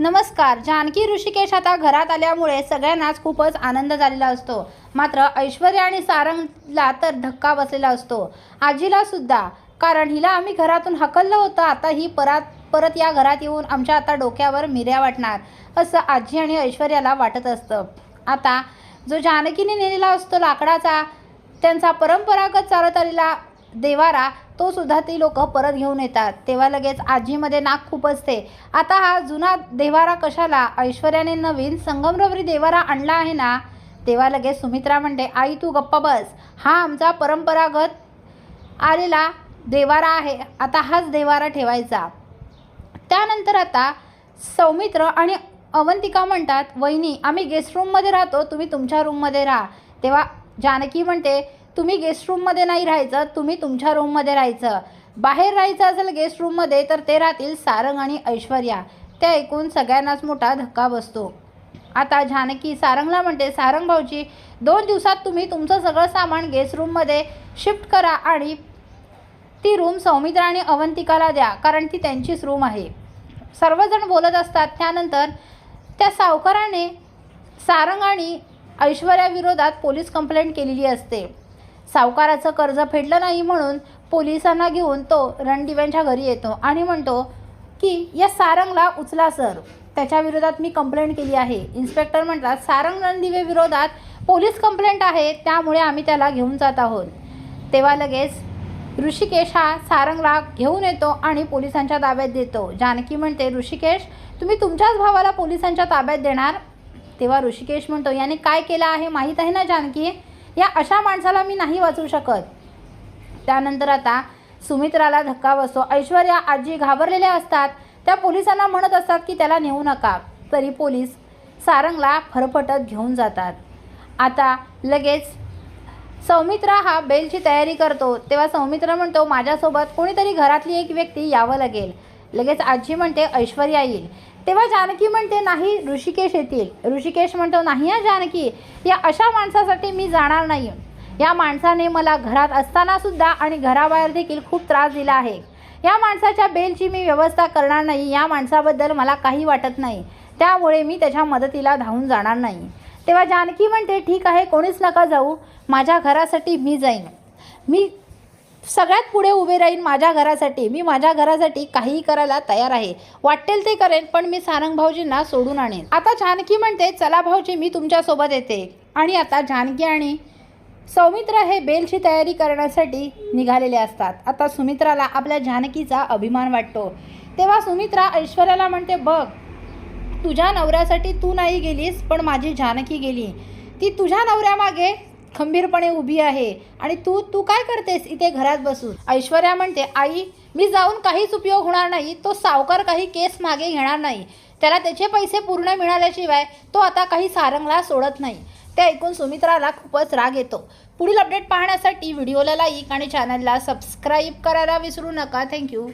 नमस्कार जानकी ऋषिकेश आता घरात आल्यामुळे सगळ्यांनाच खूपच आनंद झालेला असतो. मात्र ऐश्वर्या आणि सारंगला तर धक्का बसलेला असतो. आजीला सुद्धा. कारण हिला आम्ही घरातून हकललं होतं आता ही परत परत या घरात येऊन आमच्या आता डोक्यावर मिऱ्या वाटणार असं आजी आणि ऐश्वर्याला वाटत असतं. आता जो जानकीने नेलेला असतो लाकडाचा त्यांचा परंपरागत चालत आलेला देवारा तो सुद्धा ती लोक परत घेऊन येतात. तेव्हा लगेच आजीमध्ये नाक खूप असते. आता हा जुना देवारा कशाला? ऐश्वर्याने नवीन संगमरवरी देवारा आणला आहे ना? तेव्हा लगेच सुमित्रा म्हणते आई तू गप्पा बस. हा आमचा परंपरागत आलेला देवारा आहे. आता हाच देवारा ठेवायचा. त्यानंतर आता सौमित्र आणि अवंतिका म्हणतात वहिनी आम्ही गेस्ट रूममध्ये राहतो. तुम्ही तुमच्या रूममध्ये राहा. तेव्हा जानकी म्हणते तुम्ही गेस्ट रूममध्ये नाही राहायचं तुम्ही तुमच्या रूममध्ये राहायचं. बाहेर राहायचं असेल गेस्ट रूममध्ये तर ते राहतील सारंग आणि ऐश्वर्या. ते ऐकून सगळ्यांनाच मोठा धक्का बसतो. आता जानकी सारंगला म्हणते सारंग भाऊजी दोन दिवसात तुम्ही तुमचं सगळं सामान गेस्ट रूममध्ये शिफ्ट करा आणि ती रूम सौमित्र आणि अवंतिकाला द्या कारण ती त्यांचीच रूम आहे. सर्वजण बोलत असतात त्यानंतर त्या सावकाराने सारंग आणि ऐश्वर्याविरोधात पोलीस कंप्लेंट केलेली असते. सावकाराचं कर्ज फेडलं नाही म्हणून पोलिसांना घेऊन तो रणदिव्यांच्या घरी येतो आणि म्हणतो की या सारंगला उचला सर. त्याच्या विरोधात मी कंप्लेंट केली आहे. इन्स्पेक्टर म्हणतात सारंग रणदिवे विरोधात पोलीस कंप्लेंट आहे त्यामुळे आम्ही त्याला घेऊन जात आहोत. तेव्हा लगेच ऋषिकेश हा सारंगला घेऊन येतो आणि पोलिसांच्या ताब्यात देतो. जानकी म्हणते ऋषिकेश तुम्ही तुमच्याच भावाला पोलिसांच्या ताब्यात देणार? तेव्हा ऋषिकेश म्हणतो याने काय केलं आहे माहीत आहे ना जानकी? या अशा माणसाला मी नाही वाचू शकत. त्यानंतर आता सुमित्राला धक्का बसतो. ऐश्वर्या आजी घाबरलेल्या असतात. त्या पोलिसांना म्हणत असतात की त्याला नेऊ नका. तरी पोलीस सारंगला फरफटत घेऊन जातात. आता लगेच सौमित्रा हा बेलची तयारी करतो. तेव्हा सौमित्र म्हणतो माझ्यासोबत कोणीतरी घरातली एक व्यक्ती यावं लागेल. लगेच आजी म्हणते ऐश्वर्या येईल. तेव्हा जानकी म्हणते नाही ऋषिकेश येतील. ऋषिकेश म्हणतो नाही हा जानकी. या अशा माणसासाठी मी जाणार नाही या माणसाने मला घरात असताना सुद्धा आणि घराबाहेर देखील खूप त्रास दिला आहे. या माणसाच्या बेलची मी व्यवस्था करणार नाही. या माणसाबद्दल मला काही वाटत नाही. त्यामुळे मी त्याच्या मदतीला धावून जाणार नाही. तेव्हा जानकी म्हणते ठीक आहे कोणीच नका जाऊ. माझ्या घरासाठी मी जाईन. मी सगळ्यात पुढे उभे राहीन माझ्या घरासाठी. मी माझ्या घरासाठी काहीही करायला तयार आहे. वाटेल ते करेन पण मी सारंग भाऊजींना सोडून आणेन. आता जानकी म्हणते चला भाऊजी मी तुमच्यासोबत येते. आणि आता जानकी आणि सौमित्र हे बेलची तयारी करण्यासाठी निघालेले असतात. आता सुमित्राला आपल्या जानकीचा अभिमान वाटतो. तेव्हा सुमित्रा ऐश्वर्याला म्हणते बघ तुझ्या नवऱ्यासाठी तू नाही गेलीस पण माझी जानकी गेली. ती तुझ्या नवऱ्यामागे खंबीरपणे उभी आहे. आणि तू तू काय करतेस इथे घरात बसून? ऐश्वर्या म्हणते आई मी जाऊन काहीच उपयोग होणार नाही. तो सावकार काही केस मागे घेणार नाही. त्याला त्याचे पैसे पूर्ण मिळाल्याशिवाय तो आता काही सारंगला सोडत नाही. ते ऐकून सुमित्राला खूपच राग येतो. पुढील अपडेट पाहण्यासाठी व्हिडिओला लाईक आणि चॅनलला सबस्क्राईब करायला विसरू नका. थँक्यू